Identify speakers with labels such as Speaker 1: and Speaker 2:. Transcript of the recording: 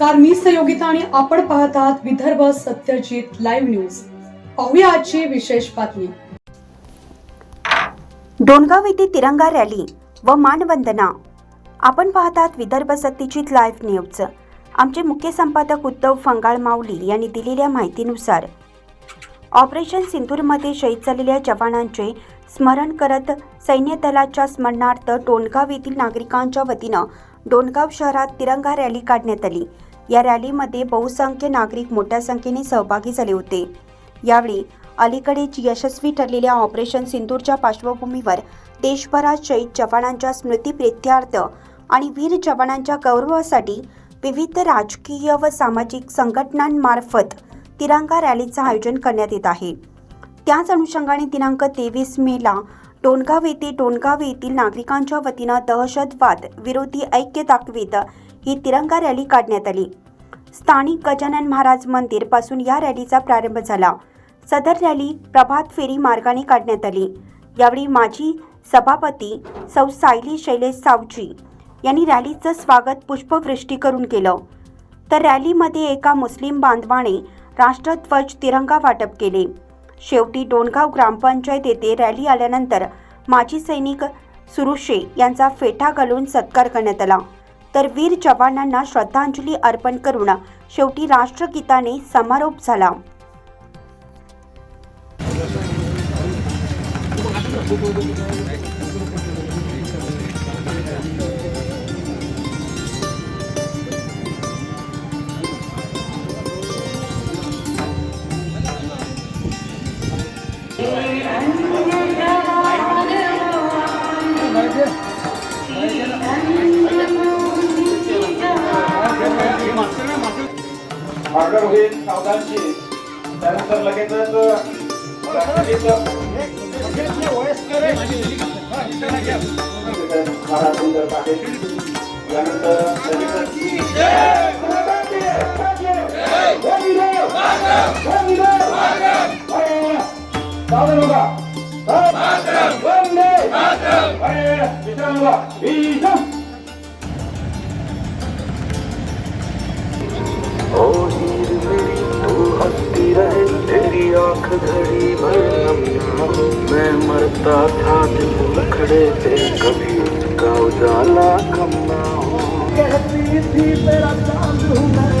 Speaker 1: नमस्कार मी संयोगिता आणि आपण पाहत आहात विदर्भ सत्यजित लाईव्ह न्यूज पाहूया आजची विशेष बातमी.
Speaker 2: डोणगाव येथे तिरंगा रॅली व मानवंदना. आपण पाहतात विदर्भ सत्यजित लाईव्ह न्यूज आमचे मुख्य संपादक उद्धव फंगाळ माऊली यांनी दिलेल्या माहितीनुसार ऑपरेशन सिंधूरमध्ये शहीद झालेल्या जवानांचे स्मरण करत सैन्य दलाच्या स्मरणार्थ डोणगाव येथील नागरिकांच्या वतीनं डोणगाव शहरात तिरंगा रॅली काढण्यात आली. या रॅलीमध्ये बहुसंख्य नागरिक मोठ्या संख्येने सहभागी झाले होते. यावेळी अलीकडेच यशस्वी ठरलेल्या ऑपरेशन सिंदूरच्या पार्श्वभूमीवर देशभरात शहीद जवानांच्या स्मृतीप्रित्यर्थ आणि वीर जवानांच्या गौरवासाठी विविध राजकीय व सामाजिक संघटनांमार्फत तिरंगा रॅलीचं आयोजन करण्यात येत आहे. त्याच अनुषंगाने दिनांक तेवीस मेला टोणगाव येथे टोणगाव येथील नागरिकांच्या वतीनं दहशतवाद विरोधी ऐक्य दाखवित ही तिरंगा रॅली काढण्यात आली. स्थानिक गजानन महाराज मंदिरपासून या रॅलीचा प्रारंभ झाला. सदर रॅली प्रभात फेरी मार्गाने काढण्यात आली. यावेळी माजी सभापती सौ सायली शैलेश सावजी यांनी रॅलीचं स्वागत पुष्पवृष्टी करून केलं. तर रॅलीमध्ये एका मुस्लिम बांधवाने राष्ट्रध्वज तिरंगा वाटप केले. शेवटी डोणगाव ग्रामपंचायत येथे रॅली आल्यानंतर माजी सैनिक सुरुशे यांचा फेटा घालून सत्कार करण्यात आला. तर वीर जवानांना श्रद्धांजली अर्पण करून शेवटी राष्ट्रगीताने समारोप झाला.
Speaker 3: ऑर्डर होईल सावधानची त्यानंतर लगेचच राष्ट्रगीत सावधान
Speaker 4: ओ हीर मेरी तू हंसती रहे तेरी आंख घड़ी भर मैं मरता था दिल लखड़े थे कभी उसका उजाला कम ना हो कहती थी मेरा चांद हूँ मैं